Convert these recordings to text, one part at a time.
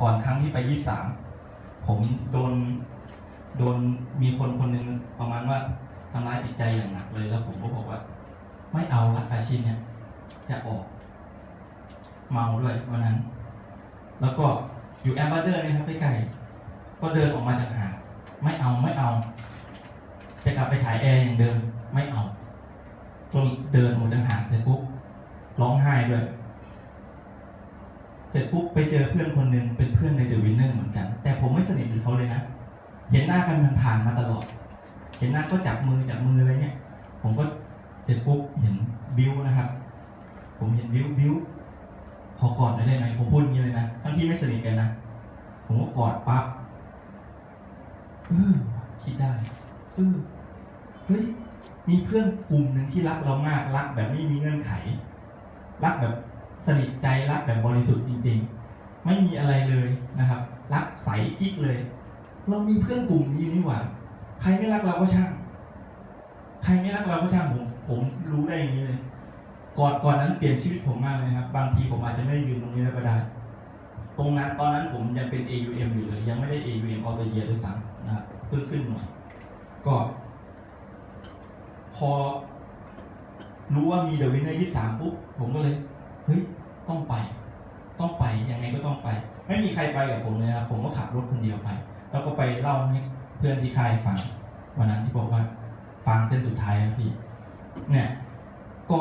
ก่อนครั้งที่ไปยี่สามผมโดนโดนมีคนคนหนึ่งประมาณว่าทำร้ายจิตใจอย่างหนักเลยแล้วผมก็บอกว่า ไม่เอาละอาชีพเนี้ยจะออก เมาด้วยวันนั้น แล้วก็อยู่แอมบาเดอร์เนี่ยครับใกล้ๆก็เดินออกมาจากหาดไม่เอาไม่เอา จะกลับไปขายแอร์อย่างเดิม ไม่เอาจนเดินออกจากหาดเสร็จปุ๊บร้องไห้ด้วย สร็จปุ๊บไปเจอเพื่อนคนหนึ่งเป็นเพื่อนในเดอะวินเนอร์เหมือนกัน แต่ผมไม่สนิทกับเขาเลยนะ เห็นหน้ากันมันผ่านมาตลอด เห็นหน้าก็จับมือจับมืออะไรเงี้ย ผมก็เสร็จปุ๊บเห็นบิวนะครับ ผมเห็นบิวบิวขอกอดหน่อยได้ไหมผมพูดอย่างนี้เลยนะทั้งที่ไม่สนิทกันนะ ผมก็กอดปั๊บเออคิดได้เออเฮ้ยมีเพื่อนกลุ่มหนึ่งที่รักเรามากรักแบบไม่มีเงื่อนไข รักแบบ สนิทใจรักแบบบริสุทธิ์จริงๆ ไม่มีอะไรเลยนะครับ รักใสกิ๊กเลย เรามีเพื่อนกลุ่มนี้นี่หว่า ใครไม่รักเราก็ช่าง ใครไม่รักเราก็ช่างผม ผมรู้ได้อย่างนี้เลย ก่อนก่อนนั้นเปลี่ยนชีวิตผมมากเลยครับ บางทีผมอาจจะไม่ได้ยืนตรงนี้แล้วก็ได้ ตรงนั้นตอนนั้นผมยังเป็น AUM อยู่เลย ยังไม่ได้ AUM of the year ด้วยซ้ำนะครับเพิ่งขึ้นหน่วยก็ พอรู้ว่ามีเดอะวินเนอร์ยี่สามปุ๊บผมก็เลย เฮ้ยต้องไป ต้องไปยังไงก็ต้องไป ไม่มีใครไปกับผมเลยครับผมก็ขับรถคนเดียวไป แล้วก็ไปเล่าให้เพื่อนที่ค่ายฟังวันนั้นที่บอกว่าฟังเส้นสุดท้ายครับพี่ เนี่ย ก็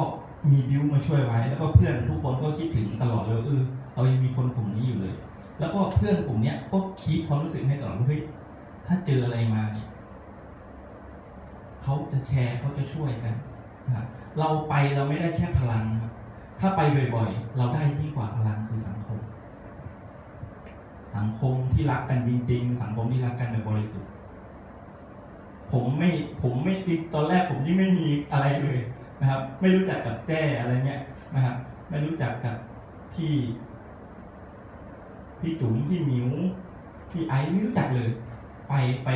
มีบิวมาช่วยไว้ แล้วก็เพื่อนทุกคนก็คิดถึงตลอดเลยเออเรายังมีคนกลุ่มนี้อยู่เลย แล้วก็เพื่อนกลุ่มเนี้ยก็คีบความรู้สึกให้ตลอดว่าเฮ้ยถ้าเจออะไรมาเนี่ยเขาจะแชร์เขาจะช่วยกันนะเราไปเราไม่ได้แค่พลังครับ ถ้าไปบ่อยๆ เราได้ยิ่งกว่าพลังคือสังคม สังคมที่รักกันจริง ๆ สังคมที่รักกันแบบบริสุทธิ์ ผมไม่ผมไม่ติดตอนแรกผมยิ่งไม่มีอะไรเลยนะครับ ไม่รู้จักกับแจ้อะไรเงี้ยนะครับ ไม่รู้จักกับพี่ พี่จุ๋มพี่หมิวพี่ไอซ์ไม่รู้จักเลย ไปไป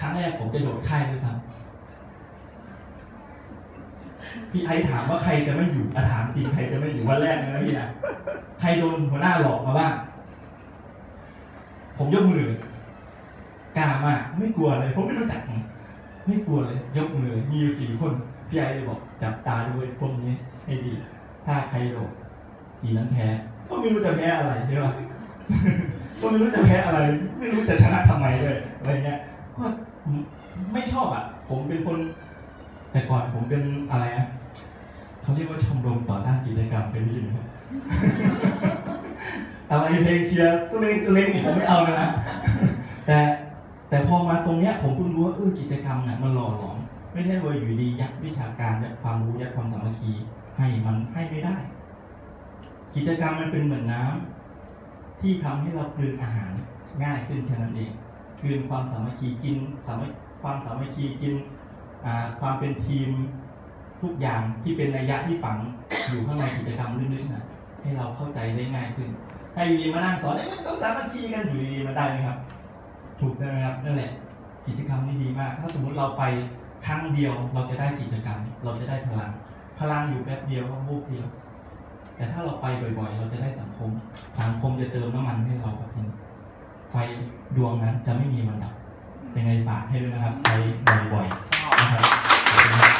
ครั้งแรกผมจะโดดค่ายด้วยซ้ำ พี่ไอซ์ถามว่าใครจะไม่อยู่อะถามจริงใครจะไม่อยู่วันแรกนะพี่นะใครโดนหัวหน้าหลอกมาบ้าง ผมยกมือกล้ามากไม่กลัวเลยผมไม่รู้จักไม่กลัวเลย ยกมือเลยมีอยู่สี่คนพี่ไอเลยบอกจับตาดูไอ้พวกนี้ให้ดี ถ้าใครโดดสีนั้นแพ้ก็ไม่รู้จะแพ้อะไรใช่ปะก็ไม่รู้จะแพ้อะไร ไม่รู้จะชนะทำไมเลยอะไรเงี้ยก็ไม่ชอบอะ ผมเป็นคน แต่ก่อนผมเป็นอะไรอะเขาเรียกว่าชมรมต่อต้านกิจกรรมเป็นยินไหมอะไรเพลงเชียร์ตัวเองตัวเองนี่ผมไม่เอาเลยนะแต่แต่พอมาตรงเนี้ยผมเพิ่งรู้ว่าเออกิจกรรมเนี่ยมันหล่อหลอมไม่ใช่ว่าอยู่ดียัดวิชาการยัดความรู้ยัดความสามัคคีให้มันให้ไม่ได้ กิจกรรมมันเป็นเหมือนน้ำที่ทำให้เรากลืนอาหารง่ายขึ้นแค่นั้นเองกลืนความสามัคคีกินสามัคความสามัคคีกิน ความเป็นทีมทุกอย่างที่เป็นนัยะที่ฝังอยู่ข้างในกิจกรรมลึกๆนะให้เราเข้าใจได้ง่ายขึ้นถ้าอยู่ดีมานั่งสอนเอ้ยมันต้องสามัคคีกันอยู่ดีๆมันได้ไหมครับ ถูกใช่ไหมครับนั่นแหละกิจกรรมนี่ดีมาก ถ้าสมมุติเราไปครั้งเดียวเราจะได้กิจกรรม เราจะได้พลัง พลังอยู่แป๊บเดียวก็วูบเดียว แต่ถ้าเราไปบ่อยๆ เราจะได้สังคม สังคมจะเติมน้ำมันให้เราครับพี่ไฟดวงนั้นจะไม่มีวันดับ เป็นไงฝากให้ด้วยนะครับ ไปบ่อยๆ นะครับขอบคุณครับ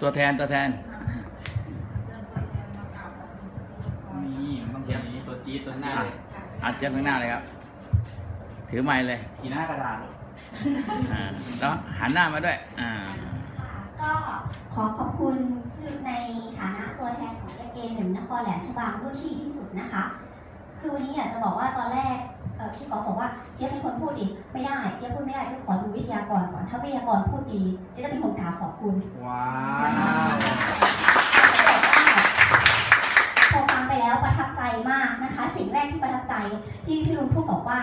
ตัวแทนตัวแทนนี่มันต้องเป็นอย่างนี้ตัวจี๊ดตัวหน้าเลยอัดเจ็บข้างหน้าเลยครับ ถือไม้เลยทีหน้ากระดาษ อ่าแล้วหันหน้ามาด้วย อ่า ก็ขอขอบคุณในฐานะตัวแทนของเอหนึ่งนครแหลมฉบังรุ่นที่ที่สุดนะคะ คือวันนี้อยากจะบอกว่าตอนแรกเอ่อพี่กอฟบอกว่าเจ๊เป็นคนพูดดีไม่ได้เจ๊พูดไม่ได้เจ๊ขอดูวิทยากรก่อนถ้าวิทยากรพูดดีเจ๊จะเป็นคนกล่าวขอบคุณว้าวพอฟังไปแล้วประทับใจมากนะคะ สิ่งแรกที่ประทับใจที่พี่ลุงพูดบอกว่า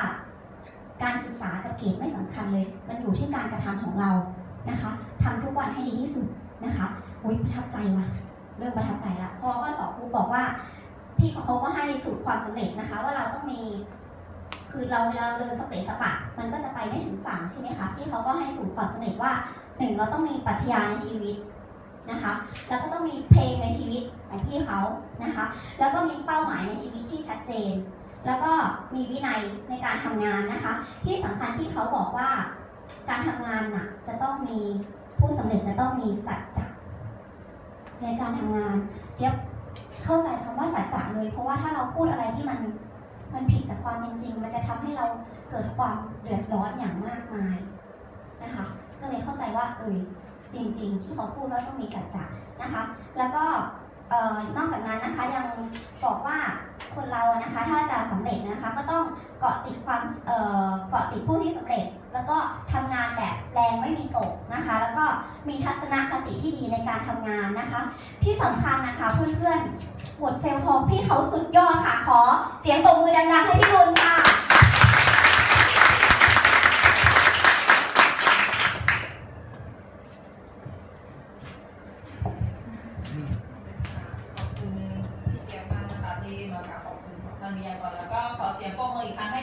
การศึกษากับเกรดไม่สำคัญเลย มันอยู่ที่การกระทำของเรานะคะทำทุกวันให้ดีที่สุดนะคะอุ้ยประทับใจว่ะเริ่มประทับใจละพอก็สอบครูบอกว่า พี่เขาก็ให้สูตรความสำเร็จนะคะ ว่าเราต้องมี คือเราเวลาเราเดินสเปซสปะ มันก็จะไปไม่ถึงฝั่งใช่ไหมคะพี่เขาก็ให้สูตรความสำเร็จว่าหนึ่งเราต้องมีปรัชญาในชีวิตนะคะ แล้วก็ต้องมีเพลงในชีวิตของพี่เขานะคะ แล้วก็มีเป้าหมายในชีวิตที่ชัดเจน แล้วก็มีวินัยในการทำงานนะคะ ที่สำคัญพี่เขาบอกว่า การทำงานน่ะจะต้องมีผู้สำเร็จจะต้องมีสัจจะในการทำงานเจี๊ยบ เข้าใจคำว่าสัจจะเลย เพราะว่าถ้าเราพูดอะไรที่มันมันผิดจากความเป็นจริง มันจะทำให้เราเกิดความเดือดร้อนอย่างมากมายนะคะ ก็เลยเข้าใจว่าเออจริง ๆ ที่เขาพูดแล้วต้องมีสัจจะนะคะ แล้วก็นอกจากนั้นนะคะยังบอกว่าคนเรานะคะถ้าจะสำเร็จนะคะก็ต้องเกาะติดความเออเกาะติดผู้ที่สำเร็จ แล้วก็ทำงานแบบแรงไม่มีตกนะคะ แล้วก็มีทัศนคติที่ดีในการทำงานนะคะ ที่สำคัญนะคะเพื่อนๆบทเซลล์ทอพี่เขาสุดยอดค่ะขอเสียงตบมือดังๆให้พี่รุนค่ะขอบคุณพี่เกียรติมากนะคะที่มากราบขอบคุณท่านวิทยากรแล้วก็ขอเสียงปรบมืออีกครั้งให้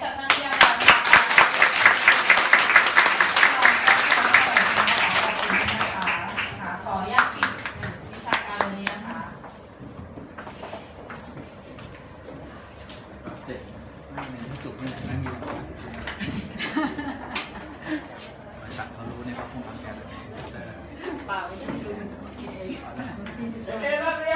นั่นจุกนี่แหละนั่งอยู่ประมาณสิบเลยบริษัทเขารู้เนี่ยว่าคงทำแกนเปล่าไม่รู้กินเอง